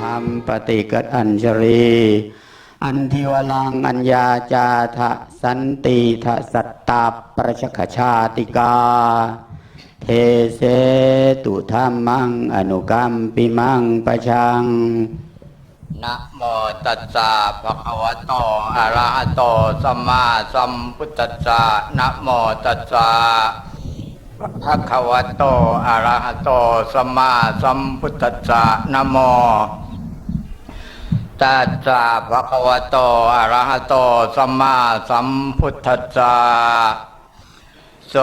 หัมปฏิกัดอัญชรีอันทิวลังอัญญาจาทะสันติทะสัตตาประชคชาติกา เทเสตุธรรมังอนุกรรมปิมังประชังนะโมตัสสะภะคะวะโตอะระหะโตสัมมาสัมพุทธัสสะนะโมตัสสะภะคะวะโตอะระหะโตสัมมาสัมพุทธัสสะนะโม ตัสสะภะคะวะโตอะระหะโตสัมมาสัมพุทธัสสะโส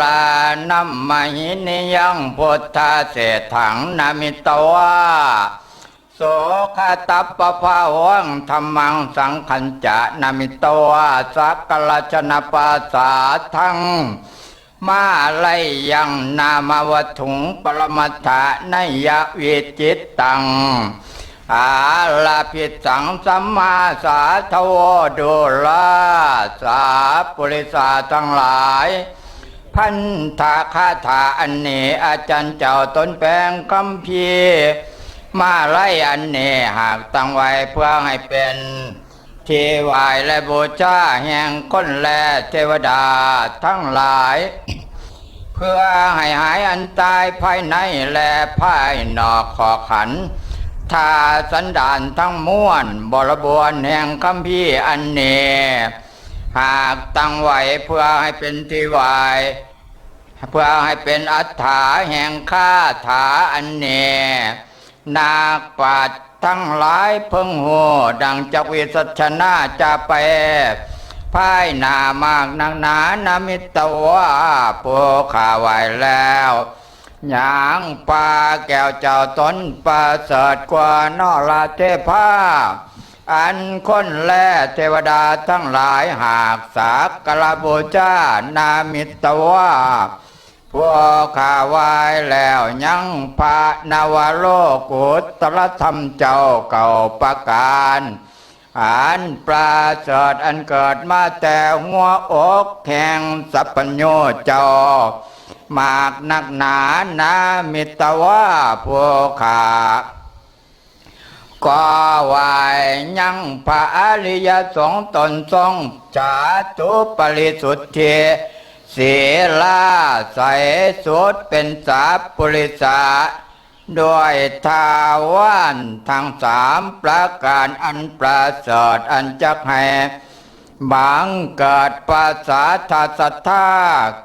ลานัมมหินิยังพุทธาเสถังนามิตวาโสคาตัปปะภาวังธรรมังสังขันจะนามิตวาสักกลชนปัสสาทังมาไลยังนามวัตถุงปรมัตถะนยวิจิตตัง อาลาพิสังสัมมาสาทโวดุลาสาปุริสาทั้งหลาย พันธาคาถาอันนี้อาจารย์เจ้าตนแปลงคำพีมาไล่อันนี้หากตั้งไว้เพื่อให้เป็นเที่ไหวและบูชาแห่งคนและเทวดาทั้งหลาย เพื่อให้หายอันตายภายในและภายนอกขอขัน ทาสันดานทั้งม้วน บรบวนแห่งคำพีร์อันนี้หากตั้งไว้เพื่อให้เป็นที่ไหวเพื่อให้เป็นอัฏฐาแห่งคาถาอันเนนาปราชญ์ทั้งหลายเพิ่งหูดังจักวิสัชนาจะไปภายนามากนักหนานามิตวาปูขาไว้แล้ว หยางปลาแก้วเจ้าตนประเสริฐกว่านอราเทพาอันคนแลเทวดาทั้งหลายหากสักกระบูชานามิตวาพวกข้าไว้แล้วยังพระนวโลกุตรธรรมเจ้าเก่าประการอันปราเสริฐอันเกิดมาแต่หัวอกแห่งสัพพโญเจ้า มากนักหนานามิตวาพวกข้าก็วายยังพระอริยสงฆ์ตนทรงจาตุปริสุทธิเสีลาใสสุดเป็นสาปุริสาด้วยทาวานทั้งสามประการอันประเสริฐอันจักให้ บังเกิดภาษาทาสัทธา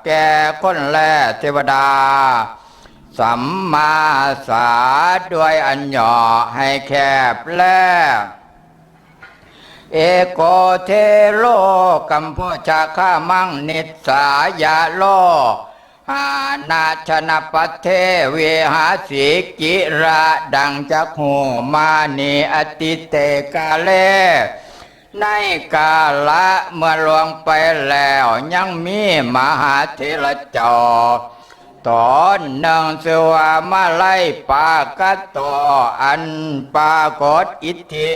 แก่คนแลเทวดา สัมมาสาด้วยอันหย่อให้แคบแลเอโกเทโลกัมพูชาข้ามังนิสายาโลอานาชนะปะเทเวหาสีกิระดังจักหูมานีอติเตกาเล ในกาละเมื่อลวงไปแล้วยังมีมหาเทระจอตอนหนึ่งสวามาไลปากะตออันปากฏอิทธิ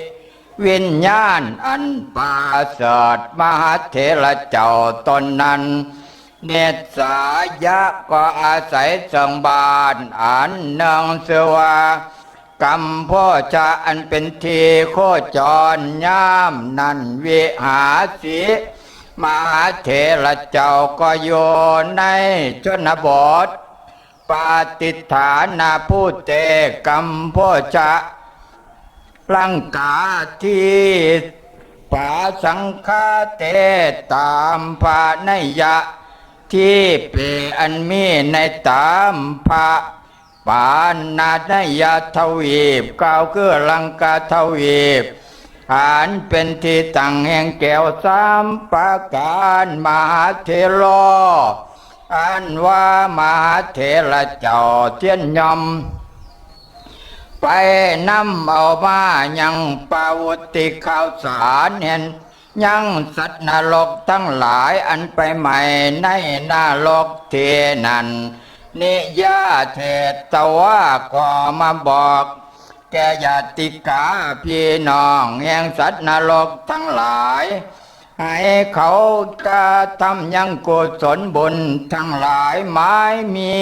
วิญญาณอันปาเสดมหาเถระเจ้าตนนั้น เนตสายะก็อาศัยสังบานอันหนึ่งสวา กรรมพ่อจะอันเป็นทีโคจรย่ามนันวิหาสีมหาเถระเจ้าก็โยในชนบทปาติฐานาผู้เตกัมโพจะลังกาที่ปาสังฆาเตตามภานยะ ที่เปอันมีในตามพระ ปานนาดยาทวีปกล่าวคือลังกาทวีปฐานเป็นที่ตั้งแห่งแก้วสามประการมหาเทโลอันว่ามหาเถระเจ้าเทียนยมไปนำเอามายังปาวุติข่าวสารเห็นยังสัตว์นรกทั้งหลายอันไปใหม่ในนรกเทนัน นิยาเทตว่าก็มาบอก แกญาติกาพี่น้องแห่งสัตว์นรกทั้งหลาย ให้เขากระทำยังกุศลบุญทั้งหลายไม้มี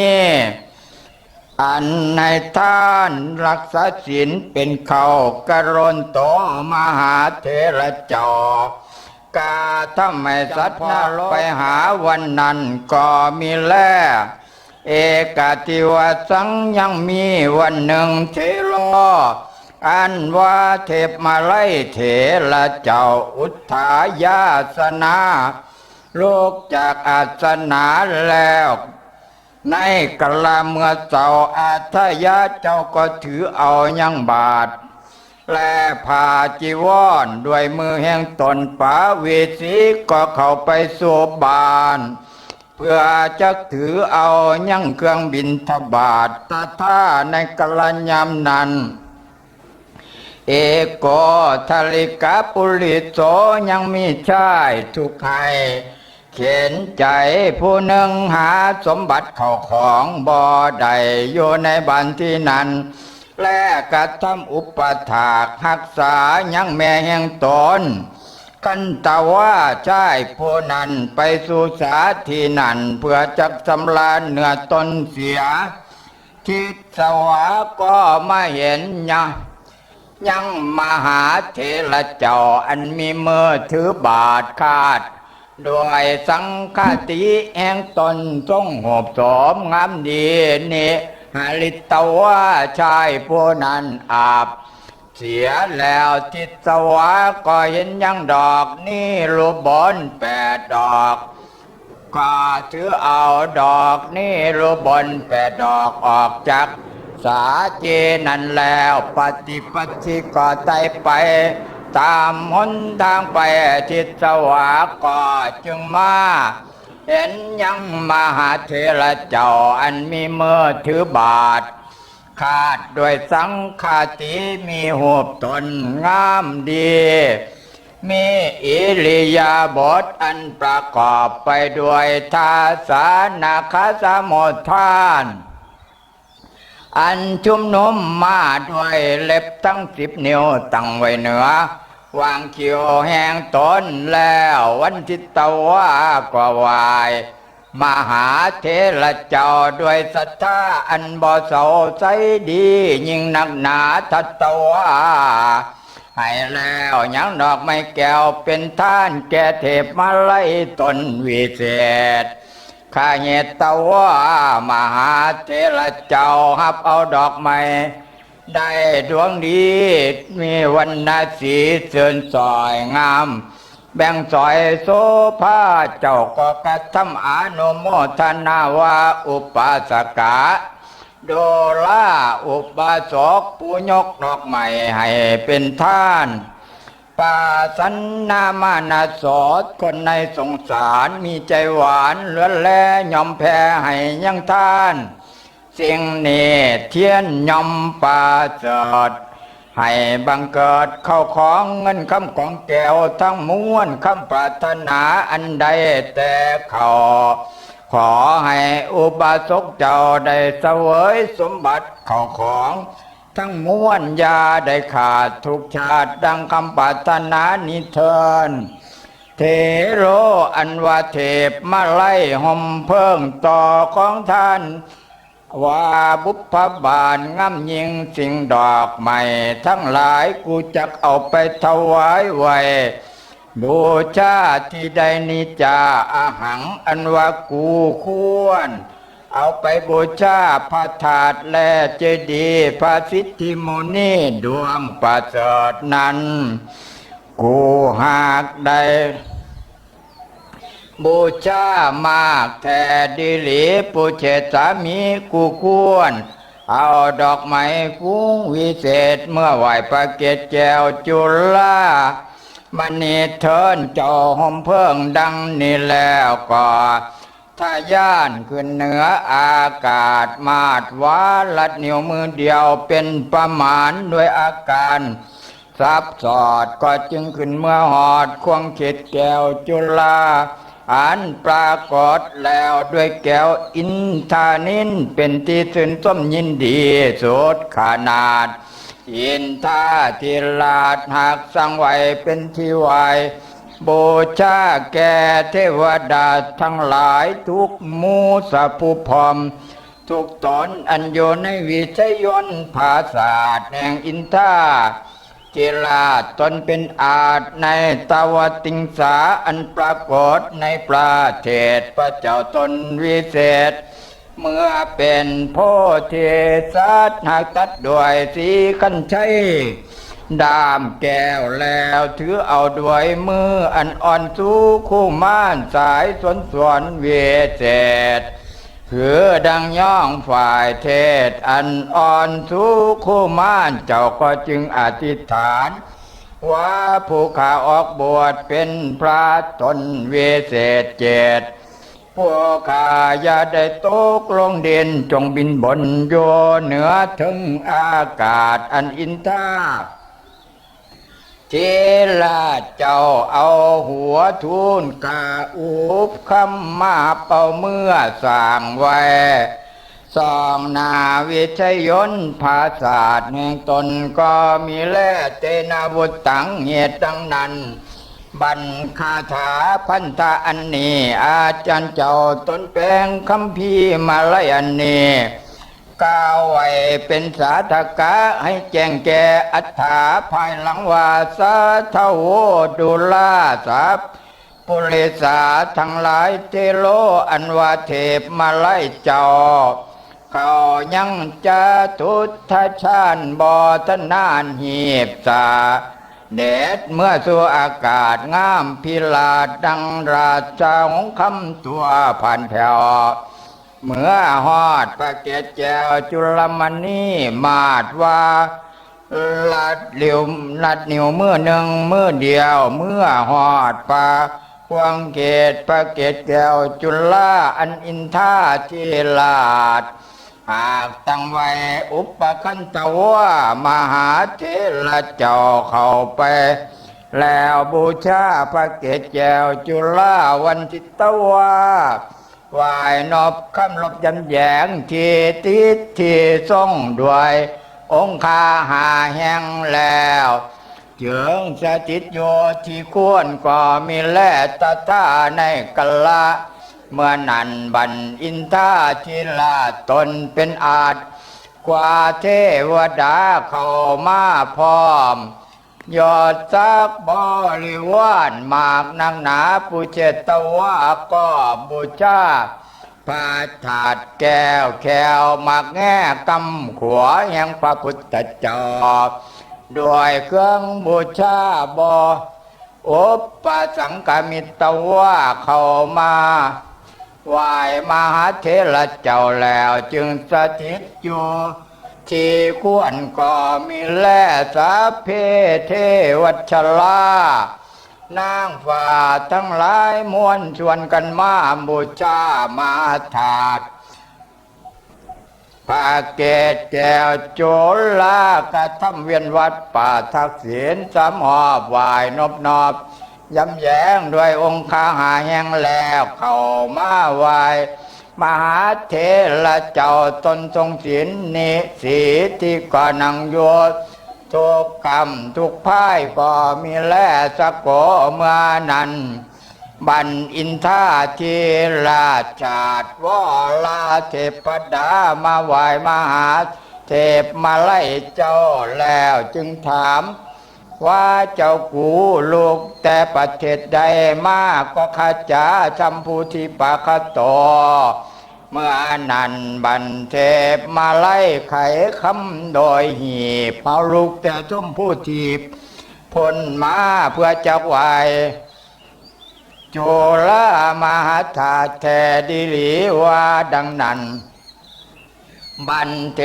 อันในท่านรักษาศีลเป็นเขากรนโตมหาเถระจ้ากาถ้าไม่สัตว์นรกไปหาวันนั้นก็มีแล เอกาติวสังยังมีวันหนึ่งเทโลออันว่าเทพมาไล่เถระเจ้าอุทายาสนาลูกจากอาสนาแล้ว ในกลาเมื่อเจ้าอาทยาเจ้าก็ถือเอายังบาทแลผ่าจีวรด้วยมือแห่งตนป๋าเวสีก็เข้าไปสู่บาน เพื่อจะถือเอายังเครื่องบินทบาทตาท่าในกะละยามนั้น เอโกทลิกาปุริโสยังมีชายทุกใครเข็นใจผู้หนึ่งหาสมบัติเข้าของบ่อใดอยู่ในบันที่นั้น และกระทำอุปถากหักษายังแม่แห่งตน กันตาว่าใช่ผู้นั้นไปสู่สาที่นั่นเพื่อจักสำลาเนื้อตนเสียทิศสวาก็มาเห็นยังยังมหาเถระเจ้าอันมีมือถือบาทคาดด้วยสังฆติแห่งตนทรงหอบสมงามดีนี่หาลิตว่าชายผู้นั้นอาบ เสียแล้วทิศสวาก็เห็นยังดอกนี่รูปบนแปดดอกก็ถือเอาดอกนี่รูปบนแปดดอกออกจากสาเจนั่นแล้วปฏิปฏิก็ไต่ไป ตามหนทางไปทิศสวาก็จึงมา เห็นยังมหาเถระเจ้าอันมีมือถือบาท ขาดด้วยสังฆาติมีหูปตนงามดี มีอิริยาบถอันประกอบไปด้วยทาสานาคาสมุทาน อันชุมนุมมาด้วยเล็บทั้งสิบนิ้วตั้งไว้เหนือวางเขียวแห่งตนแล้ววันทิตวาก็วาย มหาเทระเจ้าด้วยศรัทธาอันบ่เศร้าใจดี ยิ่งนักหนาทัตวาให้แล้วยังดอกไม้แก้วเป็นท่านแก่เทพมาไล่ตนวิเศษข้าเหตุตวามหาเทระเจ้าหับเอาดอกไม้ได้ดวงดีมีวันนาสีเสื่อนสอยงาม แบ่งสอยโซภาเจ้าก็กระทำอนุโมทนาวาอุปาสกาโดลาอุปาสกผู้ยกดอกไม้ให้เป็นท่านปาสันนามานาสอดคนในสงสารมีใจหวานเลือแลยอมแพ้ให้ยังท่าน สิ่งเนเทียนยอมปาเสด ให้บังเกิดเข้าของเงินคำของแก้วทั้งม้วนคำปรารถนาอันใดแต่เขาขอให้อุบาสกเจ้าได้เสวยสมบัติเข้าของ ทั้งม้วนยาได้ขาดทุกชาติดังคำปรารถนานิเทินเทโรอันวาเทพมาไล่ห่มเพิ่งต่อของท่าน ว่าบุพบาลงำยิงสิ่งดอกใหม่ ทั้งหลายกูจักเอาไปถวายไว้บูชาที่ใดนิจาอาหังอันว่ากูควร เอาไปบูชาพระธาตุและเจดีย์พระสิทธิมุนีดวงประเสริฐนั้น กูหากได้ บูชามากแท้ดิลีปูเชษสามีกูควร เอาดอกไม้ฟุ้งวิเศษเมื่อไหวประเกตแก้วจุลามันนีเทินจ้าหอมเพิ่งดังนี้แล้วก็ถ้าย่านขึ้นเหนืออากาศมาดวาลัดนิ้วมือเดียวเป็นประมาณด้วยอาการซับสอดก็จึงขึ้นเมื่อหอดควงเข็ดแก้วจุลา อันปรากฏแล้วด้วยแก้วอินทานินเป็นที่สื่นส้มยินดีสุดขนาด อินทาทิลาดหากสังไวเป็นที่ไวบูชาแก่เทวดาทั้งหลายทุกมูสัพพุพรมทุกตนอันโยในวิทยนภาษาสแห่งอินทา จลาตนเป็นอาจในตาวติงสาอันปรากฏในประเทศพระเจ้าตนวิเศษ เมื่อเป็นโพธิสัตหากตัดด้วยสีขันชัยดามแก้วแล้วถือเอาด้วยมืออันอ่อนสู้คู่ม่านสายสวนสวนเวเศษ ถือดังย่องฝ่ายเทศ อันอ่อนสู้คู่ม่านเจ้าก็จึงอธิษฐาน ว่าผู้ข้าออกบวชเป็นพระตนเวเศษเจตพวกข้าอย่าได้ตกลงเดินจงบินบนโยเหนือถึงอากาศอันอินทา ลาเจ้าเอาหัวทุนกาอุบคำมาเป่าเมื่อสางไว้สองนาวิชยนภาษาสแห่งตนก็มีแล่เตนาบุตังเหตุดังนั้น บันคาถาพันธะอันนี้ อาจารย์เจ้าตนแปลงคำพีมาลยอันนี้ กล่าวไว้เป็นสาธกะให้แจ้งแก่อัฏฐาภายหลังว่าสาทโวดุลาสัพปุเรสาทั้งหลายเทโลอันวาเทพมาไล่เจ้าเขายังจะทุตทชานบอทนานหีบสาเดดเมื่อสู่อากาศงามพิลาดดังราชาของคำตัวผ่านแผ่ว เมื่อฮอดประเกศแจวจุลมณีมาดว่าลัดเหลียวลัดเหนียวเมื่อหนึ่งเมื่อเดียว เมื่อฮอดปาควงเกตประเกศแจวจุลาอันอินทาจิลาดหากตั้งไว้อุปคันตวามหาเทระเจ้าเข้าไป แล้วบูชาพระเกศแจวจุลาวันทิตวา วายนอบคำลบยำแยงทีติดที่ทรงด้วย องคาหาแห้งแล้วเจืองสถิตโยที่ควรก็มีแล่ตาท่าในกละเมื่อนันบันอินทาทิลาตนเป็นอาจกว่าเทวดาเข้ามาพร้อม ยอดซักบริวารมากนางหนาปุเจตวะก็บูชาพระถาดแก้วแควมากแง่กำขวแห่งพระพุทธเจ้าด้วยเครื่องบูชาบออุปสังกมิตวะเข้ามาไหวมหาเทระเจ้าแล้วจึงสถิตอยู่ ที่ควรก็มีแล่สาเพเทวัชลานางฟ้าทั้งหลายมวนชวนกันมาบูชามาถาดพระเกศแก้วโจลากระทำเวียนวัดป่าทักษิณสามหอบไหวายนบนอบยำแยงด้วยองค์ข้าหาแห่งแล้วเข้ามาไหว มหาเทระเจ้าตนทรงศีลนิสีที่ก่อนังโยทุกกรรมทุกพ่ายก็มีแลสะโกเมื่อนั้น บันอินทาทีราชาติวลาเทพดามาไหวมหาเทพมาไล่เจ้าแล้วจึงถาม ว่าเจ้ากูลูกแต่ประเทศใดมากก็ขาจาจำผู้ที่ปากโตเมื่อนันบันเทพมาไล่ไขคำโดยหีบเอาลูกแต่ชมผู้ทีบพ้นมาเพื่อจะไหวโจลามหาธาแทดิลีว่าดังนั้น บันเท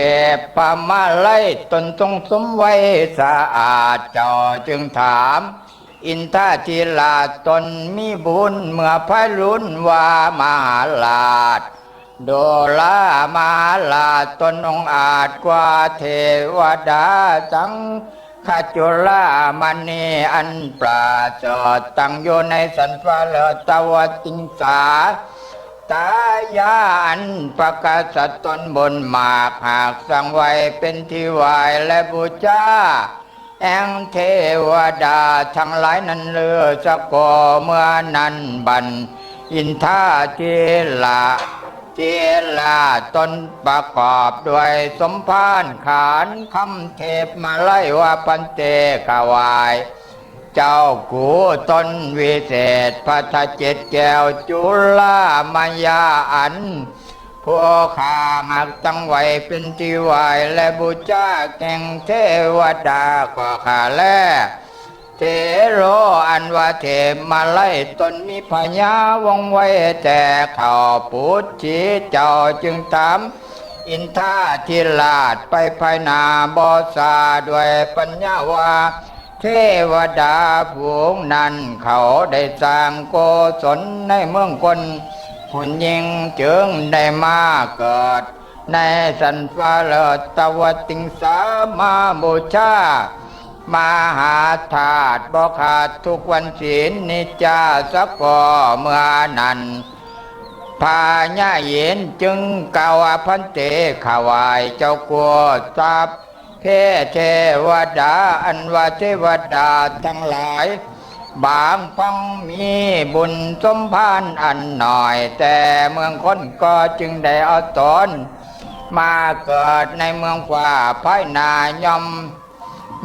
ปามาไล่ตนทรงสมไว้สะอาดเจ้าจึงถาม อินทาทิลาตนมีบุญเมื่อพระรุนว่ามหาลาดโดลามาลาตนองอาจกว่าเทวดาจังขจุลามณีอันปราเสริฐตั้งอยู่ในสันฟ้าเลตวติงสา ตายานประกาศตนบนหมากหากสังไว้เป็นที่ไหวและบูชาแองเทวดาทั้งหลายนั้นเลือสะกอเมื่อนั้นบัน อินทาเทละเจลาตนประกอบด้วยสมภารขานคำเทพมาไล่ว่าปันเตกวาย เจ้ากูตนวิเศษพัทเจ็ดแก้วจุลามายาอันพวกข้าหักตั้งไว้เป็นที่ไหวและบูชาแก่งเทวดาก็ข้าแลเทโรอันว่าเทมาไล่ตนมีพญาวงไว้แต่เขาปุจจีเจ้าจึงถามอินทาทิราชไปภายนาบอสาด้วยปัญญาว่า เทวดาผูงนั้นเขาได้สร้างโกศลในเมืองคนหุ่นยิงจึงได้มาเกิด ในสันฟ้าเลิศตวติงสามาบูชามหาธาตุบกขาดทุกวันศีลนิจจาสกอเมื่อนั้นพาญาเย็นจึงกล่าวว่าพันเตขาวายเจ้ากัวทรัพย์ เพเทวดาอันว่าเทวดาทั้งหลาย บางพังมีบุญสมพานอันหน่อย แต่เมืองคนก็จึงได้เอาตนมาเกิดในเมืองฟ้าภายนายอม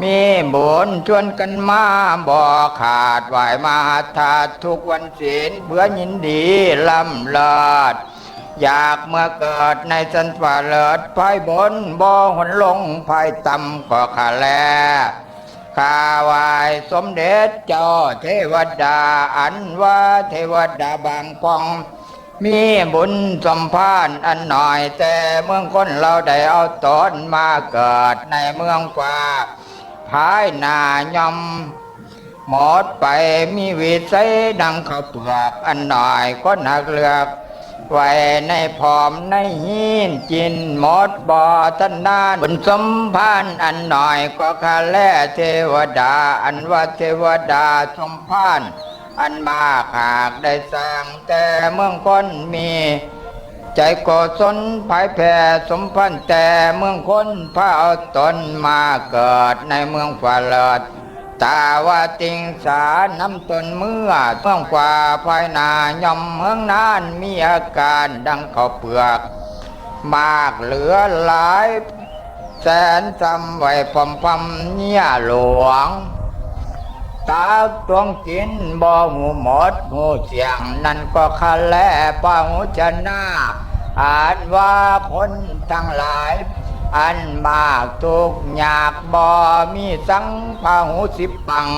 มีบุญชวนกันมาบ่ขาดไหวมาทาทุกวันศีลเพื่อยินดีลำเลิศ อยากเมื่อเกิดในสันฝ่าเลิศภายบนบ่หนลงภายต่ำก็ขาแลข้าวายสมเด็จเจ้าเทวดาอันว่าเทวดาบางปอง มีบุญสมพานอันหน่อยแต่เมืองคนเราได้เอาตนมาเกิดในเมืองฟ้าภายหนายอมหมดไปมีวิสัยดังข้าวเปลือกอันหน่อยก็หนักเลือก ไว้ในพร้อมในหินจินหมดบ่อทันนานบุญสมพานอันหน่อยก็คาแลเทวดา อันว่าเทวดาสมพาน อันมาหากได้สร้างแต่เมืองคนมี ใจก่อสนภายแผ่สมพันธ์แต่เมืองคนพระเอาตนมาเกิดในเมืองฟ้าเลิศ ตาว่าติงสาน้ำตนเมื่อเมืองฟ้าภายนายอมเมืองนานมีอาการดังข้าวเปลือก มากเหลือหลายแสนจำไว้พมพำเนี่ยหลวง ตาตวงกินบ่หูหมดหูเสียง นั่นก็คาแลป้าหูชนะอ่านว่าคนทั้งหลาย อันมากทุกข์ยากบ่มีสังพาหูสิบปัง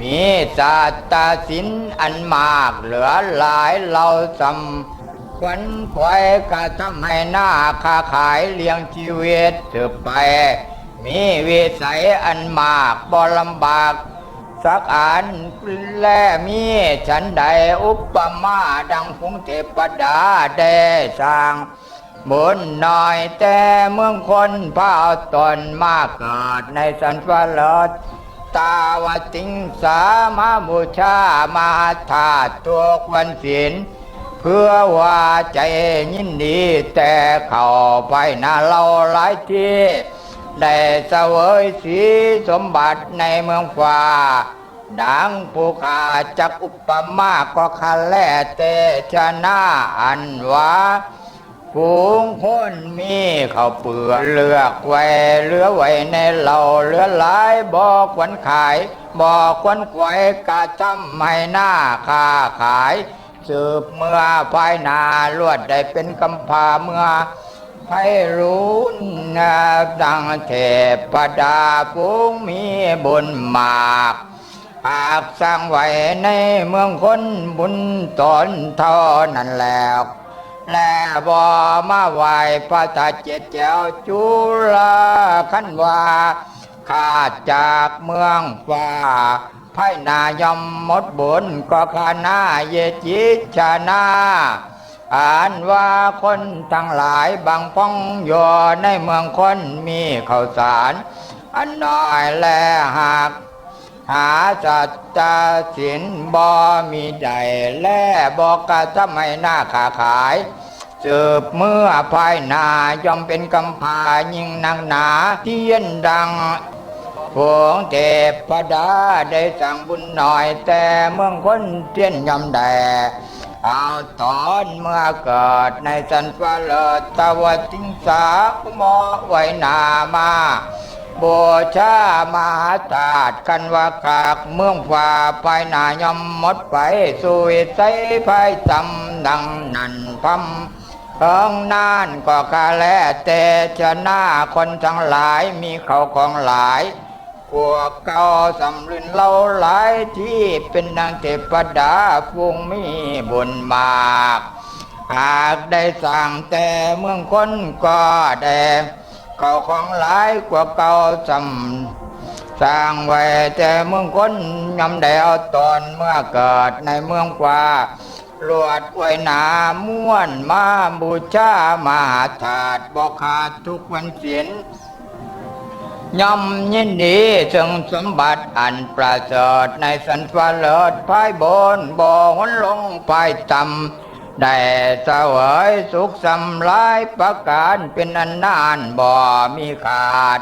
มีศาสตาสินอันมากเหลือหลายเราสำควันควยกะทำให้หน้าค้าขายเลี้ยงชีวิตสืบไป มีวิสัยอันมากบ่ลำบากสักอันแลมีฉันใดอุปมาดังพงเทพดาได้สร้าง บุญหน่อยแต่เมืองคนพาตนมาเกิดในสันฟาลดตาวติงสามาบูชามาธาตุทุกวันศีลเพื่อว่าใจยินดีแต่เข้าไปนาเราหลายที่ได้เสวยสีสมบัติในเมืองฟ้าดังผู้ขาจักอุปมาก็คาแลเตชนะอันว่า ฝูงคนมีเขาเปลือกเลือกไว้เหลือไว้ในเราเหลือหลายบอกควันขายบอกควันไว้กะทำให้หน้าค้าขาย สืบเมื่อภายนาลวดได้เป็นกำพาเมื่อให้รู้นะดังเทพดาผู้มีบุญมากหากสร้างไว้ในเมืองคนบุญตนเท่านั้นแล้ว และบ่มาไหวพระตาเจ็ดแจ้วจุลาขันวาขาดจากเมืองฟ้าไพ่นายมมดบุญก็ขานาเยจิชานาอ่านว่าคนทั้งหลายบางพ้องยู่ในเมืองคนมีข้าวสาร อันน้อยแลหากหาจัตตาสินบ่มีใดแลบอกกะทำให้หน้าขาขาย สืบเมื่อภายนายอมเป็นกำพายิ่งนักหนาเทียนดังพวงเทพดาได้สั่งบุญหน่อยแต่เมืองคนเทียนยอมแดเอาตอนเมื่อเกิดในสันฟาเลอตวติงสาหมอไว้นามาบูชามหาศาสตร์กันว่ากากเมืองฝ่าไปนายมหมดไปสุวิสัยภายจำดังนันพัม เพิงนานก็กาแลแต่ชนะคนทั้งหลายมีเขาของหลายพวกเก่าสำลินเล่าหลายที่เป็นนางเทพดาฟุงมีบุญมากหากได้สั่งแต่เมืองคนก็แดงเขาของหลายกว่าเก่าสำสร้างไว้แต่เมืองคนยำได้เอาตอนเมื่อเกิดในเมืองกว่า ลวดไว้หนาม้วนมาบูชามหาธาตุบอกขาดทุกวันเสียนย่อมยินดีจึงสมบัติอันประเสริฐในสันฟ้าเลิศภายบนบ่อหนลงภายต่ำได้เสวยสุขสำลายประการเป็นอันนานบ่มีขาด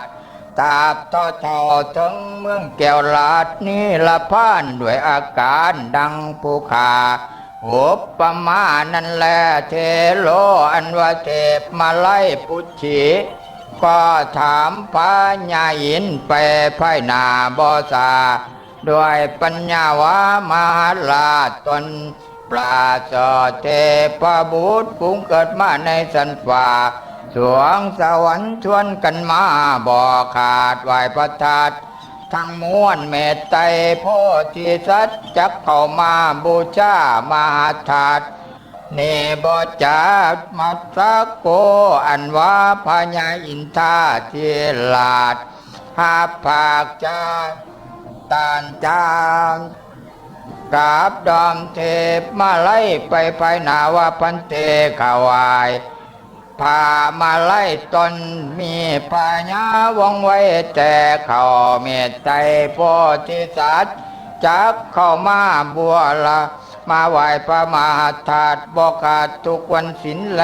ตาบเท่าเท่าถึงเมืองแก้วลาดนี้ละพานด้วยอาการดังภูขา อุปปมานั่นแหละเทโลอันว่าเทพมาไล่ปุชีก็ถามพระญายินไปภายนาบอสาด้วยปัญญาวามหาลาตนปราศเทพบุตรปุงเกิดมาในสันฟ้าสวงสวรรค์ชวนกันมาบ่ขาดไหวประทัด ทั้งมวลเมตไตรโพธิสัตว์จักเข้ามาบูชามาธาตุเนบจักมัสสโกอันว่าพญาอินทาเทลาดหาภาคจาตานจามกราบดอมเทพมาไล่ไปภายนาวาพันเตขาวาย พามาไล่ตนมีพญาวงไว้แต่เขาเมตไตรโพธิสัตว์จักเข้ามาบัวละ มาไหวพระมหาธาตุบอกขาดทุกวันศิลแล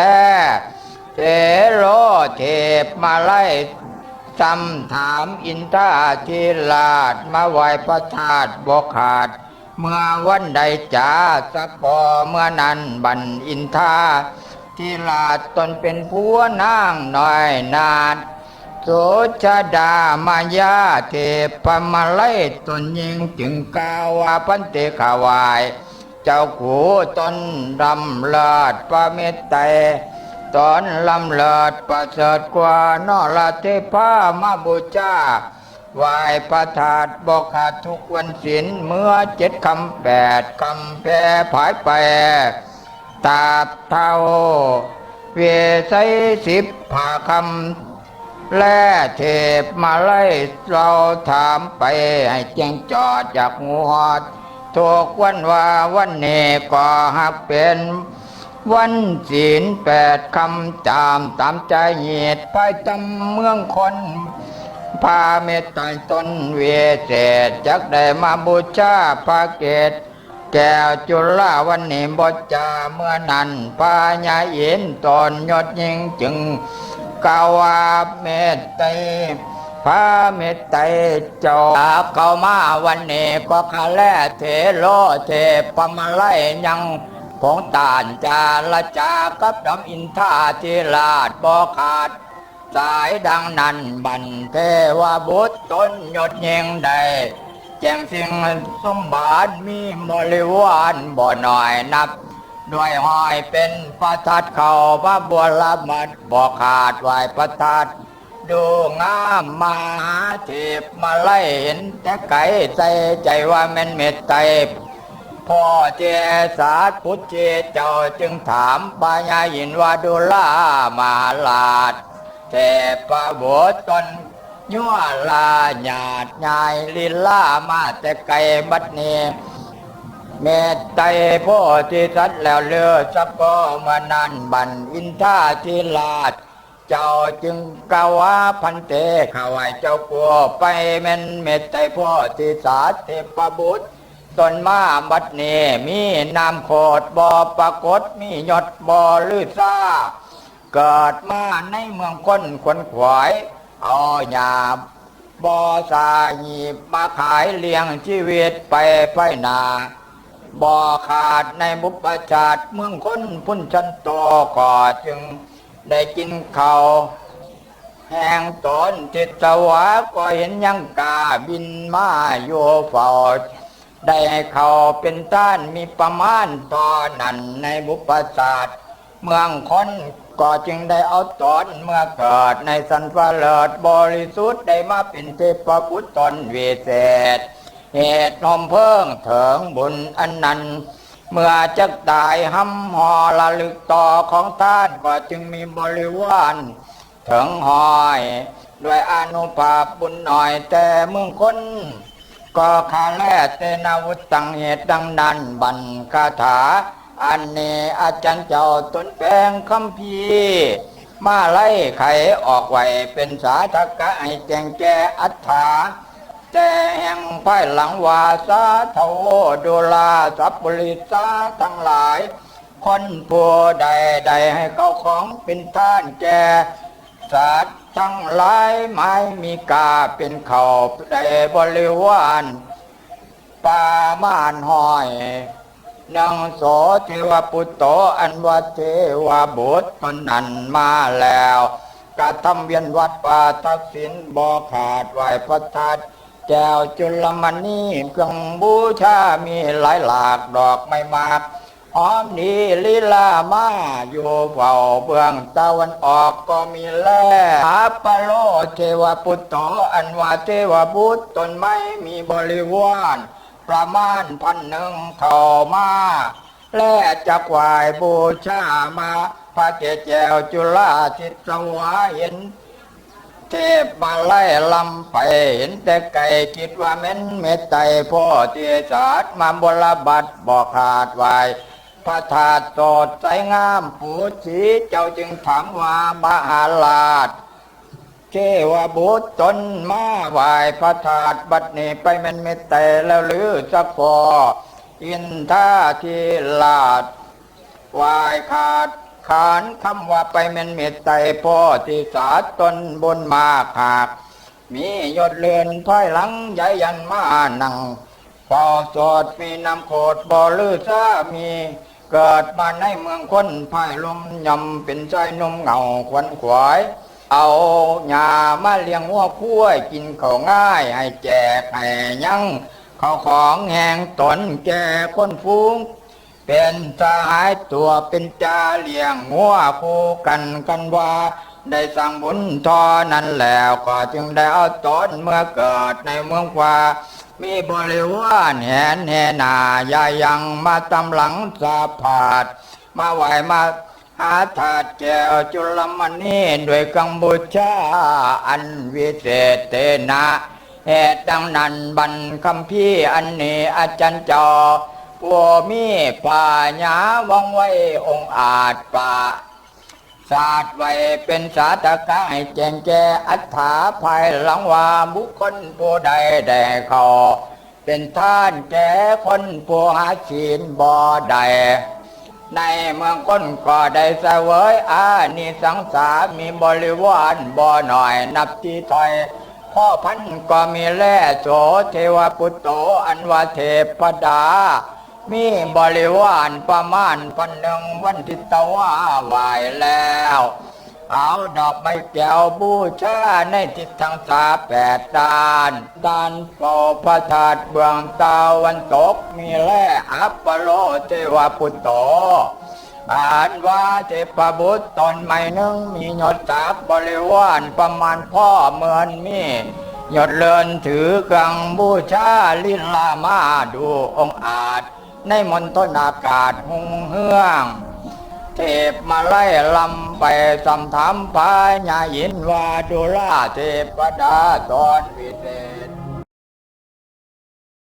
เทโรเทพมาไล่จำถามอินทาทิราชมาไหวพระธาตุบอกขาด เมื่อวันใดจ้าสักพอเมื่อนั้นบันอินทา ที่ลาตนเป็นผัวนางน้อยนาดโสชดามายาเทพมาไลตนยิงจึงกาวาพันเตขาวาย เจ้าขูตนรำเลิศประเมตไตตอนลำเลิศประเสริฐกว่านอละเทพามาบูชาไหวประทาดบอกขาดทุกวันศิลเมื่อเจ็ดคำแปดคำแพร่ผายไป ตาเทาเวไสสิบผาคำและเทพมาไล่เราถามไปให้แจงจอดจากหอดทุกวันว่าวันเนก็หักเป็นวันศีลแปดคำจามตามใจเหตุไปตำเมืองคนพาเมตตาตนเวเศษจักได้มาบูชาพระเกต แก้วจุลาวันนี้บจาเมื่อนั้นพาญาเย็นตอนยศยิงจึงกาวาเมตไตพระเมตไตเจ้าเข้ามาวันนี้ก็คาแลเทโลเทปมาไลยังของตานจาละจากับดำอินทาทิราชบอขาด สายดังนั้นบันเทวบุตรตนยศยิงใด แจ้งสิ่งสมบัติมีบริวารบ่หน่อยนับ ด้วยหอยเป็นประทัดเขาพระบัวละมัดบ่ขาดไหวประทัดดูงามมหาเทพมาไล่เห็นแต่ไก่ใจใจว่าแม่นเม็ดไตพ่อเจสาสพุทธเจเจ้าจึงถามปายายินว่าดูลามาลาดเทพบุตรตน ยั่วลาหยาดยายลิลามาแต่ไกลบัดเนี้เมตไตรโพธิสัตว์แล้วเลือสักก็มานันบันอินท่าทิราชเจ้าจึงกาวาพันเตขาวายเจ้ากลัวไปแม่นเมตไตพธิสัตว์เทพบุตรตนมาบัดเนมีนามโคดบอปรากฏมียศบอลือซาเกิดมาในเมืองคนขวนขวาย เอาหยาบบอสาหีมาขายเลี้ยงชีวิตไปไปนาบ่ขาดในบุปชาติเมืองคนพุ่นชันโตก่อจึงได้กินเขาวแห่งตนทิตวะก็เห็นยังกาบินมาโยเฝ้าได้ให้เขาเป็นต้านมีประมาณตอนนั้นในบุปชาติเมืองคน ก็จึงได้เอาตอนเมื่อเกิดในสันฟาเลิดบริสุทธิ์ได้มาเป็นเทพบุตรตนเวเศษ เหตุนมเพิ่งเถิงบุญอันนั้น เมื่อจะตายหำหอละลึกต่อของท่านก็จึงมีบริวารถึงหอย ด้วยอนุภาพบุญหน่อยแต่เมืองคนก็ขาแลเตนาวุตตังเหตุดังนั้นบันคาถา อันนี้อาจารย์เจ้าตนแปลงคำพีร์มาไล่ไขออกไหวเป็นสาธกะให้แจงแจอัฏฐาแต่แห่งภายหลังวาสาเทโดุลาสัพบริสาทั้งหลาย คนผู้ใดใดให้เขาของเป็นท่านแกสัตว์ทั้งหลายไม่มีกาเป็นเขาได้บริวารป่ามานหอย นังโสเทวปุตโตอันว่าเทวบุตรตนนั้นมาแล้วกระทำเวียนวัดป่าทักษิณบ่ขาดไหวพระธาตุแก้วจุลมณีเครื่องบูชามีหลายหลากดอกไม่มากหอมนีลีลามาอยู่เฝ้าเบื้องตะวันออกก็มีแล่อาปโลเทวปุตโตอันวาเทวบุตรตนไม่มีบริวาร ประมาณพันหนึ่งเข้ามา และจักไหวายบูชามา พระเกศแจวจุฬาทิศสวาเห็นเทพมาไล่ลำไปเห็นแต่ไก่คิดว่าเม้นเม็ดไตพ่อเตียสาดมาบรบัดบอกขาดไวพระธาตุสดใสงามผู้สีเจ้าจึงถามว่ามหาลาช เทวบุตรตนมาไหวพระธาตุบัดนี้ไปมันไม่แต่แล้วหรือสักพออินท่าทีลาดไหวขาดขานคำว่าไปมันเมตไตพ่อที่สาตนบนมาขากมียศเลือนภายหลังใหญ่ยันมานั่งเฝ้าสอดมีนำโคดบ่อลือซามีเกิดมาในเมืองคนภายลมยำเป็นใจนมเหงาควันขวาย เอาหญ้ามาเลี้ยงวัวคุ้ยกินเขาง่าย ให้แจกให้ยังเข้าของแหงตนแก่คนฟูง เป็นสหายตัวเป็นจาเลี้ยงงัวคู่กันกันว่า ได้สั่งบุญทอนั้นแล้วก็จึงได้เอาตนเมื่อเกิดในเมืองฟ้ามีบริวารแหนแหนายายังมาตำหลังสาผาดมาไหวมา หาถาดแก้วจุลมณีด้วยกังบูชาอันวิเศษเตนะเหตุดังนั้นบันคำพี่อันนี้อาจารย์จอปัวมีป่าหญาวังไว้องอาจป่าศาสตร์ไว้เป็นสาธกะให้แจงแจอัฏฐาภายหลังว่าบุคคลผู้ใดได้เขาเป็นท่านแก่คนผู้หาศีลบ่ใด ในเมืองก้นก็ได้เสวยอานิสังสามีบริวารบ่หน่อยนับที่ถอย พ่อพันก็มีแล่โสเทวปุตโตอันวาเทพดา มีบริวารประมาณพันหนึ่งวันทิตวาไหวแล้ว เอาดอกไม้แก้วบูชาในทิศทางสาแปดด้านด้านโปพระธาตุเบืองตาวันตกมีแร่อัปปโลเทวปุตโตอ่านว่าเทพบุตรตนใหม่นึงมียศศักดิ์บริวารประมาณพ่อเหมือนมีหยศเลินถือกลังบูชาลิลามาดูองค์อาจ ในมณฑลอากาศหุงเฮือง เทพมาไล่ลำไปสำถามพายายินว่าดุลาเทพดาตอนวิเศษ